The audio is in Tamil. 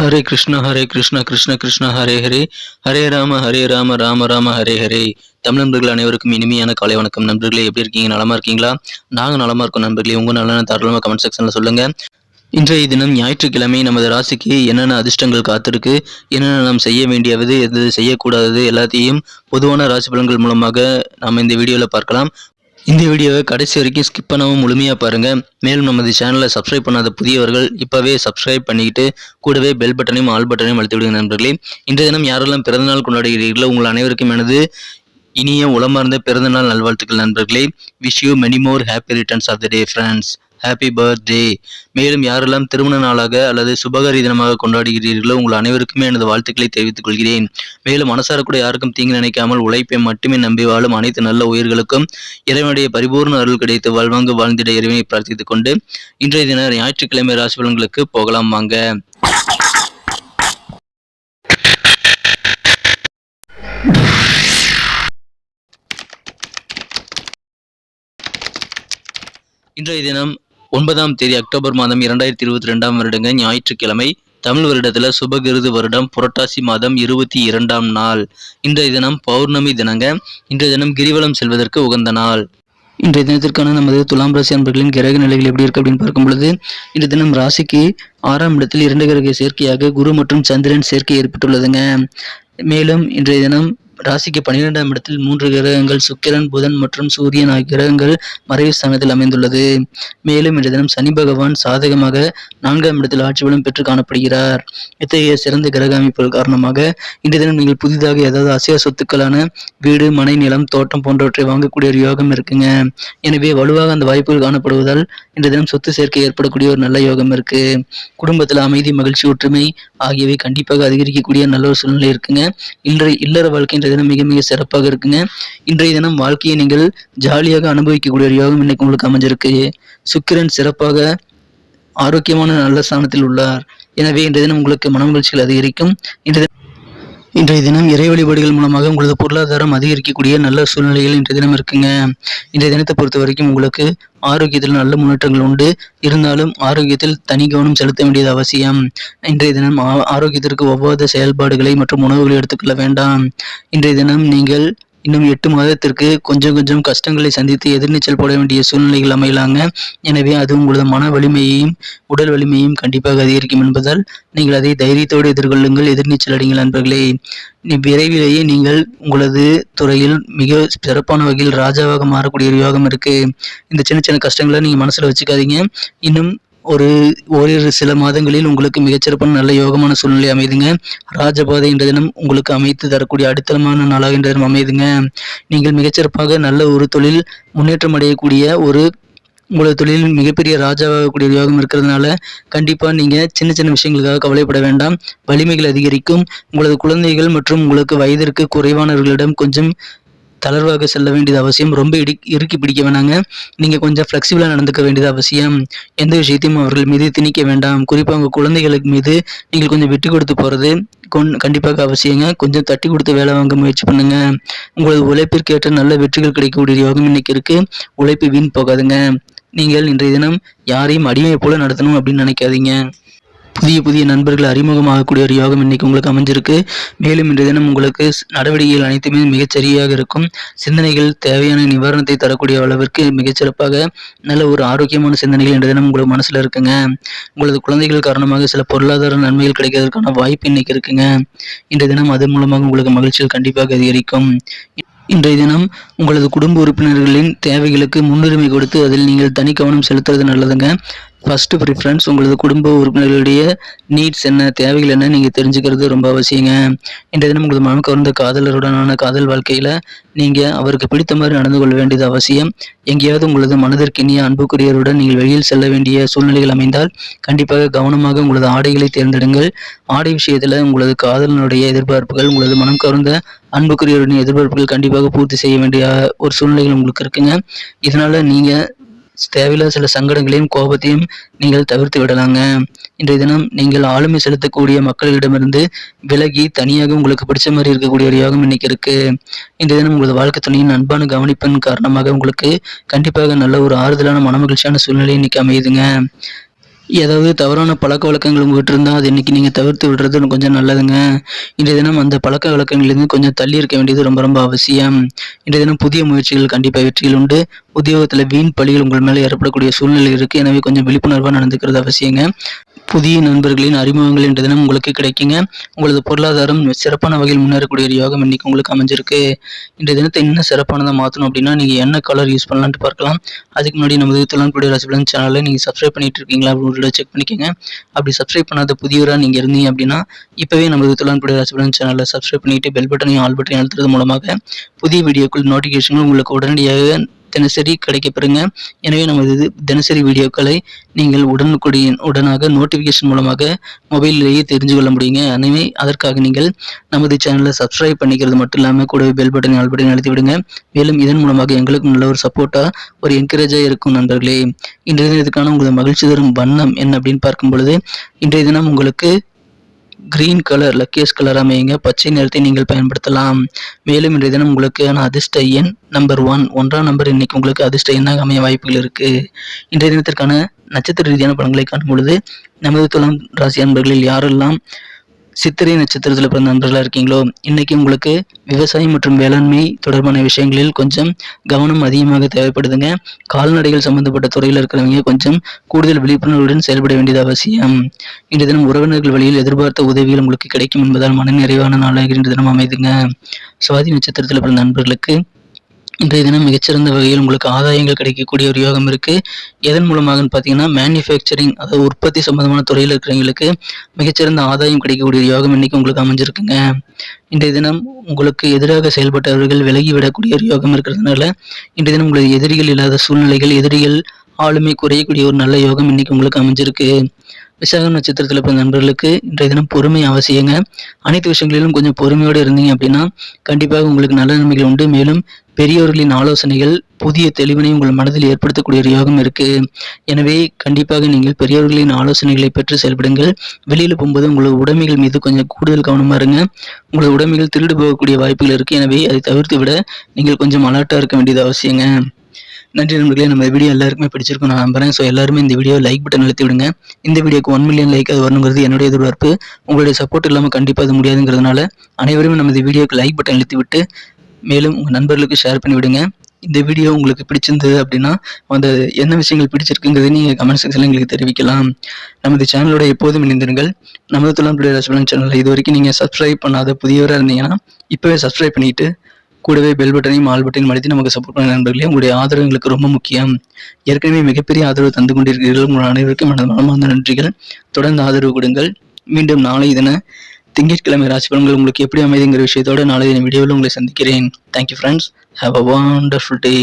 ஹரே கிருஷ்ணா ஹரே கிருஷ்ணா கிருஷ்ண கிருஷ்ணா ஹரே ஹரே ஹரே ராம ஹரே ராம ராம ராம ஹரே ஹரே தமிழ் நண்பர்கள் அனைவருக்கும் இனிமையான காலை வணக்கம். நண்பர்களே எப்படி இருக்கீங்க? நலமா இருக்கீங்களா? நாங்க நலமா இருக்கோம் நண்பர்களே. உங்க நலன தாராளமாக கமெண்ட் செக்ஷன்ல சொல்லுங்க. இன்றைய தினம் ஞாயிற்றுக்கிழமை நமது ராசிக்கு என்னென்ன அதிர்ஷ்டங்கள் காத்திருக்கு? என்னென்ன நாம் செய்ய வேண்டியது? எது செய்யக்கூடாதது? எல்லாத்தையும் பொதுவான ராசி பலன்கள் மூலமாக நாம் இந்த வீடியோவில் பார்க்கலாம். இந்த வீடியோவை கடைசி வரைக்கும் ஸ்கிப் பண்ணாமல் முழுமையாக பாருங்கள் மேலும் நமது சேனலை சப்ஸ்கிரைப் பண்ணாத புதியவர்கள் இப்போவே சப்ஸ்கிரைப் பண்ணிக்கிட்டு கூடவே பெல் பட்டனையும் ஆல் பட்டனையும் அழுத்தி விடுங்க நண்பர்களே. இன்றைய தினம் யாரெல்லாம் பிறந்தநாள் கொண்டாடுகிறீர்களோ உங்கள் அனைவருக்கும் எனது இனிய உளமார்ந்த பிறந்தநாள் நல்வாழ்த்துக்கள் நண்பர்களே. Wish you many more happy returns of the day friends happy birthday மேலும் யாரெல்லாம் திருமண நாளாக அல்லது சுபகாரி தினமாக கொண்டாடுகிறீர்களோ உங்கள் அனைவருக்குமே எனது வாழ்த்துக்களை தெரிவித்துக் கொள்கிறேன். மேலும் மனசார கூட யாருக்கும் தீங்கு நினைக்காமல் உழைப்பை மட்டுமே நம்பி வாழும் அனைத்து நல்ல உயிர்களுக்கும் இறைவனுடைய பரிபூர்ண அருள் கிடைத்து வாழ்வாங்கு வாழ்ந்திட இறைவனை பிரார்த்தித்துக் கொண்டு இன்றைய தின ஞாயிற்றுக்கிழமை ராசி பலன்களுக்கு போகலாம் வாங்க. இன்றைய தினம் ஒன்பதாம் தேதி அக்டோபர் மாதம் இரண்டாயிரத்தி இருபத்தி ரெண்டாம் வருடங்க ஞாயிற்றுக்கிழமை தமிழ் வருடத்துல சுபகிருது வருடம் புரட்டாசி மாதம் இருபத்தி இரண்டாம் நாள். இன்றைய தினம் பௌர்ணமி தினங்க. இன்றைய தினம் கிரிவலம் செல்வதற்கு உகந்த நாள். இன்றைய தினத்திற்கான நமது துலாம் ராசி அன்பர்களின் கிரக நிலைகள் எப்படி இருக்கு அப்படின்னு பார்க்கும் பொழுது இன்றைய தினம் ராசிக்கு ஆறாம் இடத்தில் இரண்டு கிரக சேர்க்கையாக குரு மற்றும் சந்திரன் சேர்க்கை ஏற்பட்டுள்ளதுங்க. மேலும் இன்றைய தினம் ராசிக்கு பன்னிரெண்டாம் இடத்தில் மூன்று கிரகங்கள் சுக்கிரன் புதன் மற்றும் சூரியன் ஆகிய கிரகங்கள் மறைவு ஸ்தானத்தில் அமைந்துள்ளது. மேலும் இந்த தினம் சனி பகவான் சாதகமாக நான்காம் இடத்தில் ஆட்சி பலம் பெற்று காணப்படுகிறார். இத்தகைய சிறந்த கிரக அமைப்புகள் காரணமாக இந்த தினம் நீங்கள் புதிதாக ஏதாவது அசைய சொத்துக்களான வீடு மனை நிலம் தோட்டம் போன்றவற்றை வாங்கக்கூடிய ஒரு யோகம் இருக்குங்க. எனவே வலுவாக அந்த வாய்ப்புகள் காணப்படுவதால் இந்த தினம் சொத்து சேர்க்கை ஏற்படக்கூடிய ஒரு நல்ல யோகம் இருக்கு. குடும்பத்தில் அமைதி மகிழ்ச்சி ஒற்றுமை ஆகியவை கண்டிப்பாக அதிகரிக்கக்கூடிய நல்ல ஒரு சூழ்நிலை இருக்குங்க. இன்றைய இல்லற வாழ்க்கை இன்றைய தினம் மிக மிக சிறப்பாக இருக்குங்க. இன்றைய தினம் வாழ்க்கையை நீங்கள் ஜாலியாக அனுபவிக்கக்கூடிய ஒரு யோகம் இன்னைக்கு உங்களுக்கு அமைஞ்சிருக்கு. சுக்கிரன் சிறப்பாக ஆரோக்கியமான நல்ல ஸ்தானத்தில் உள்ளார். எனவே இன்றைய தினம் உங்களுக்கு மன மகிழ்ச்சிகள் அதிகரிக்கும். இன்றைய இன்றைய தினம் இறை வழிபாடுகள் மூலமாக உங்களது பொருளாதாரம் அதிகரிக்கக்கூடிய நல்ல சூழ்நிலைகள் இன்றைய தினம் இருக்குங்க. இன்றைய தினத்தை பொறுத்த வரைக்கும் உங்களுக்கு ஆரோக்கியத்தில் நல்ல முன்னேற்றங்கள் உண்டு. இருந்தாலும் ஆரோக்கியத்தில் தனி கவனம் செலுத்த வேண்டியது அவசியம். இன்றைய தினம் ஆ- ஆரோக்கியத்திற்கு ஒவ்வாத செயல்பாடுகளை மற்றும் உணவுகளை எடுத்துக்கொள்ள வேண்டாம். இன்றைய தினம் நீங்கள் இன்னும் எட்டு மாதத்திற்கு கொஞ்சம் கொஞ்சம் கஷ்டங்களை சந்தித்து எதிர்நீச்சல் போட வேண்டிய சூழ்நிலைகள் அமையலாங்க. எனவே அது உங்களது மன வலிமையையும் உடல் வலிமையையும் கண்டிப்பாக அதிகரிக்கும் என்பதால் நீங்கள் அதை தைரியத்தோடு எதிர்கொள்ளுங்கள் எதிர்நீச்சல் அடிங்கள் நண்பர்களே. விரைவிலேயே நீங்கள் உங்களது துறையில் மிக சிறப்பான வகையில் ராஜாவாக மாறக்கூடிய யோகம் இருக்கு. இந்த சின்ன சின்ன கஷ்டங்களை நீங்க மனசுல வச்சுக்காதீங்க. இன்னும் ஒரு ஓரிரு சில மாதங்களில் உங்களுக்கு மிகச்சிறப்பான நல்ல யோகமான சூழ்நிலை அமைதுங்க. ராஜபாதை என்ற தினம் உங்களுக்கு அமைத்து தரக்கூடிய அடித்தளமான நாளாக என்ற தினம் அமைதுங்க. நீங்கள் மிகச்சிறப்பாக நல்ல ஒரு தொழில் முன்னேற்றம் அடையக்கூடிய ஒரு உங்களது தொழிலில் மிகப்பெரிய ராஜாவாகக்கூடிய யோகம் இருக்கிறதுனால கண்டிப்பாக நீங்கள் சின்ன சின்ன விஷயங்களுக்காக கவலைப்பட வேண்டாம். வலிமைகள் அதிகரிக்கும். உங்களது குழந்தைகள் மற்றும் உங்களுக்கு வயதிற்கு குறைவானவர்களிடம் கொஞ்சம் தளர்வாக செல்ல வேண்டியது அவசியம். ரொம்ப இடி இறுக்கி பிடிக்க வேணாங்க. நீங்கள் கொஞ்சம் ஃப்ளெக்சிபிளாக நடந்துக்க வேண்டியது அவசியம். எந்த விஷயத்தையும் அவர்கள் மீது திணிக்க வேண்டாம். குறிப்பாக உங்கள் குழந்தைகளுக்கு மீது நீங்கள் கொஞ்சம் விட்டு கொடுத்து போகிறது கொன் கண்டிப்பாக அவசியங்க. கொஞ்சம் தட்டி கொடுத்து வேலை வாங்க முயற்சி பண்ணுங்க. உங்களது உழைப்பிற்கேற்ற நல்ல வெற்றிகள் கிடைக்கக்கூடிய யோகம் இன்னைக்கு இருக்கு. உழைப்பு வீண் போகாதுங்க. நீங்கள் இன்றைய தினம் யாரையும் அடிமை போல நடத்தணும் அப்படின்னு நினைக்காதீங்க. புதிய புதிய நண்பர்கள் அறிமுகமாகக்கூடிய ஒரு யோகம் இன்னைக்கு உங்களுக்கு அமைஞ்சிருக்கு. மேலும் இன்றைய தினம் உங்களுக்கு நடவடிக்கைகள் அனைத்துமே மிகச் சரியாக இருக்கும். சிந்தனைகள் தேவையான நிவாரணத்தை தரக்கூடிய அளவிற்கு மிகச்சிறப்பாக நல்ல ஒரு ஆரோக்கியமான சிந்தனைகள் இன்றைய தினம் உங்களுக்கு மனசில் இருக்குங்க. உங்களது குழந்தைகள் காரணமாக சில பொருளாதார நன்மைகள் கிடைக்கிறதுக்கான வாய்ப்பு இன்னைக்கு இருக்குங்க. இன்றைய தினம் அது மூலமாக உங்களுக்கு மகிழ்ச்சிகள் கண்டிப்பாக அதிகரிக்கும். இன்றைய தினம் உங்களது குடும்ப உறுப்பினர்களின் தேவைகளுக்கு முன்னுரிமை கொடுத்து அதில் நீங்கள் தனி கவனம் செலுத்துறது நல்லதுங்க. ஃபஸ்ட்டு ப்ரிஃபரன்ஸ் உங்களது குடும்ப உறுப்பினர்களுடைய நீட்ஸ் என்ன தேவைகள் என்ன நீங்கள் தெரிஞ்சுக்கிறது ரொம்ப அவசியங்க. இன்றைய தினம் உங்களது மனம் கவர்ந்த காதலருடனான காதல் வாழ்க்கையில் நீங்கள் அவருக்கு பிடித்த மாதிரி நடந்து கொள்ள வேண்டியது அவசியம். எங்கேயாவது உங்களது மனதிற்கினிய அன்புக்குரியருடன் நீங்கள் வெளியில் செல்ல வேண்டிய சூழ்நிலைகள் அமைந்தால் கண்டிப்பாக கவனமாக உங்களது ஆடைகளை தேர்ந்தெடுங்கள். ஆடை விஷயத்தில் உங்களது காதலனுடைய எதிர்பார்ப்புகள் உங்களது மனம் கவர்ந்த அன்புக்குரியருடைய எதிர்பார்ப்புகள் கண்டிப்பாக பூர்த்தி செய்ய வேண்டிய ஒரு சூழ்நிலைகள் உங்களுக்கு இருக்குங்க. இதனால் நீங்கள் தேவையில்லாத சில சங்கடங்களையும் கோபத்தையும் நீங்கள் தவிர்த்து விடலாங்க. இன்றைய தினம் நீங்கள் ஆளுமை செலுத்தக்கூடிய மக்களிடமிருந்து விலகி தனியாக உங்களுக்கு பிடிச்ச மாதிரி இருக்கக்கூடிய ஒரு யோகம் இன்னைக்கு இருக்கு. இன்றைய தினம் உங்களது வாழ்க்கை துணையின் அன்பான கவனிப்பின் காரணமாக உங்களுக்கு கண்டிப்பாக நல்ல ஒரு ஆறுதலான மனமகிழ்ச்சியான சூழ்நிலை இன்னைக்கு அமையுதுங்க. ஏதாவது தவறான பழக்க வழக்கங்கள் உங்ககிட்ட இருந்தால் அது இன்றைக்கி நீங்கள் தவிர்த்து விடுறது கொஞ்சம் நல்லதுங்க. இன்றைய தினம் அந்த பழக்க வழக்கங்கள்லேருந்து கொஞ்சம் தள்ளி இருக்க வேண்டியது ரொம்ப ரொம்ப அவசியம். இன்றைய தினம் புதிய முயற்சிகள் கண்டிப்பாக வெற்றிகள் உண்டு. உத்தியோகத்தில் வீண் பழிகள் உங்கள் மேலே ஏற்படக்கூடிய சூழ்நிலை இருக்குது எனவே கொஞ்சம் விழிப்புணர்வாக நடந்துக்கிறது அவசியங்க. புதிய நண்பர்களின் அறிமுகங்கள் என்ற தினம் உங்களுக்கு கிடைக்குங்க. உங்களது பொருளாதாரம் சிறப்பான வகையில் முன்னேறக்கூடிய ஒரு யோகம் இன்னைக்கு உங்களுக்கு அமைஞ்சிருக்கு. இன்றைய தினத்தை இன்னும் சிறப்பானதாக மாற்றணும் அப்படின்னா நீங்கள் என்ன கலர் யூஸ் பண்ணலான்ட்டு பார்க்கலாம். அதுக்கு முன்னாடி நமது துளன்புடைய ராசிபலன் சேனலை நீங்கள் சப்ஸ்கிரைப் பண்ணிட்டு இருக்கீங்களா அப்படின்னு செக் பண்ணிக்கோங்க. அப்படி சப்ஸ்கிரைப் பண்ணாத புதியவராக நீங்கள் இருந்தீங்க அப்படின்னா இப்போவே நமது துளன்புடைய ராசிபலன் சேனலை சப்ஸ்கிரைப் பண்ணிட்டு பெல் பட்டனையும் ஆல் பட்டனையும் அழுத்துறது மூலமாக புதிய வீடியோக்கள் நோட்டிஃபிகேஷன்கள் உங்களுக்கு உடனடியாக தினசரி கிடைக்கப்பெறுங்க எனவே நமது இது தினசரி வீடியோக்களை நீங்கள் உடனுக்குடிய உடனாக நோட்டிஃபிகேஷன் மூலமாக மொபைலிலேயே தெரிஞ்சு கொள்ள முடியுங்க. எனவே அதற்காக நீங்கள் நமது சேனலை சப்ஸ்கிரைப் பண்ணிக்கிறது மட்டும் இல்லாமல் கூடவே பெல் பட்டன் ஆல் பட்டன் அழுத்தி விடுங்க. மேலும் இதன் மூலமாக எங்களுக்கு நல்ல ஒரு சப்போர்ட்டாக ஒரு என்கரேஜாக இருக்கும் நண்பர்களே. இன்றைய தினத்துக்கான உங்களது மகிழ்ச்சி தரும் வண்ணம் என்ன அப்படின்னு பார்க்கும் பொழுது இன்றைய தினம் உங்களுக்கு கிரீன் கலர் லக்கியஸ் கலர் அமையுங்க. பச்சை நிறத்தை நீங்கள் பயன்படுத்தலாம். மேலும் இன்றைய தினம் உங்களுக்கான அதிர்ஷ்ட எண் நம்பர் ஒன் ஒன்றாம் நம்பர் இன்னைக்கு உங்களுக்கு அதிர்ஷ்ட எண்ணாக அமைய வாய்ப்புகள் இருக்கு. இன்றைய தினத்திற்கான நட்சத்திர ரீதியான படங்களை காணும் பொழுது நமது துலாம் ராசி அன்பர்களில் யாரெல்லாம் சித்திரை நட்சத்திரத்தில் பிறந்த நண்பர்களாக இருக்கீங்களோ இன்னைக்கு உங்களுக்கு விவசாயம் மற்றும் வேளாண்மை தொடர்பான விஷயங்களில் கொஞ்சம் கவனம் அதிகமாக தேவைப்படுதுங்க. கால்நடைகள் சம்பந்தப்பட்ட துறையில் இருக்கிறவங்க கொஞ்சம் கூடுதல் விழிப்புணர்வுடன் செயல்பட வேண்டியது அவசியம். இன்று தினம் உறவினர்கள் வழியில் எதிர்பார்த்த உதவிகள் உங்களுக்கு கிடைக்கும் என்பதால் மன நிறைவான நாளாக இன்று தினம் அமைதுங்க. சுவாதி நட்சத்திரத்தில் பிறந்த நண்பர்களுக்கு இன்றைய தினம் மிகச்சிறந்த வகையில் உங்களுக்கு ஆதாயங்கள் கிடைக்கக்கூடிய ஒரு யோகம் இருக்கு. எதன் மூலமாகன்னு பார்த்தீங்கன்னா மேனுஃபேக்சரிங் அதாவது உற்பத்தி சம்பந்தமான துறையில் இருக்கிறவங்களுக்கு மிகச்சிறந்த ஆதாயம் கிடைக்கக்கூடிய யோகம் இன்னைக்கு உங்களுக்கு அமைஞ்சிருக்குங்க. இன்றைய தினம் உங்களுக்கு எதிராக செயல்பட்டவர்கள் விலகி விடக்கூடிய ஒரு யோகம் இருக்கிறதுனால இன்றைய தினம் உங்களுக்கு எதிரிகள் இல்லாத சூழ்நிலைகள் எதிரிகள் ஆளுமை குறையக்கூடிய ஒரு நல்ல யோகம் இன்னைக்கு உங்களுக்கு அமைஞ்சிருக்கு. விசாகம் நட்சத்திரத்தில் பிறந்த நண்பர்களுக்கு இன்றைய தினம் பொறுமை அவசியங்க. அனைத்து விஷயங்களிலும் கொஞ்சம் பொறுமையோடு இருந்தீங்க அப்படின்னா கண்டிப்பாக உங்களுக்கு நல்ல நன்மைகள் உண்டு. மேலும் பெரியவர்களின் ஆலோசனைகள் புதிய தெளிவினை உங்கள் மனதில் ஏற்படுத்தக்கூடிய ஒரு யோகம் இருக்கு. எனவே கண்டிப்பாக நீங்கள் பெரியவர்களின் ஆலோசனைகளை பெற்று செயல்படுங்கள். வெளியில் போகும்போது உங்களது உடைமைகள் மீது கொஞ்சம் கூடுதல் கவனமா இருங்க. உங்களது உடைமைகள் திருடு போகக்கூடிய வாய்ப்புகள் இருக்கு. எனவே அதை தவிர்த்து விட நீங்கள் கொஞ்சம் அலர்ட்டா இருக்க வேண்டியது அவசியங்க. நன்றி நண்பர்களே நம்ம வீடியோ எல்லாருக்குமே பிடிச்சிருக்கும் நான் நம்புறேன். ஸோ எல்லாருமே இந்த வீடியோ லைக் பட்டன் அழுத்தி விடுங்க. இந்த வீடியோக்கு ஒன் மில்லியன் லைக் அது வரணுங்கிறது என்னுடைய எதிர்பார்ப்பு. உங்களுடைய சப்போர்ட் இல்லாமல் கண்டிப்பாக அது முடியாதுங்கிறதுனால அனைவருமே நம்ம இந்த வீடியோக்கு லைக் பட்டன் அழுத்தி விட்டு மேலும் உங்கள் நண்பர்களுக்கு ஷேர் பண்ணி விடுங்க. இந்த வீடியோ உங்களுக்கு பிடிச்சிருந்தது அப்படின்னா அந்த என்ன விஷயங்கள் பிடிச்சிருக்குங்கிறது நீங்கள் கமெண்ட் செக்ஷனில் எங்களுக்கு தெரிவிக்கலாம். நமது சேனலோட எப்போதும் இணைந்திருங்கள். நமது தொழில்நுட்ப ரசபலன் சேனலில் இது வரைக்கும் நீங்கள் சப்ஸ்கிரைப் பண்ணாத புதியவராக இருந்தீங்கன்னா இப்போவே சப்ஸ்கிரைப் பண்ணிவிட்டு கூடவே பெல் பட்டனையும் ஆல் பட்டனையும் அழுத்தி நமக்கு சப்போர்ட் பண்ண நண்பர்களே உங்களுடைய ஆதரவு எங்களுக்கு ரொம்ப முக்கியம். ஏற்கனவே மிகப்பெரிய ஆதரவு தந்து கொண்டிருக்கிறீர்கள். உங்கள் அனைவருக்கும் மனமார்ந்த நன்றிகள். தொடர்ந்து ஆதரவு கொடுங்கள். மீண்டும் நாளை இதனை திங்கட்கிழமை ராசி பலன்கள் உங்களுக்கு எப்படி அமைதுங்கிற விஷயத்தோட நாளை வீடியோவில் உங்களை சந்திக்கிறேன். Thank you friends have a wonderful day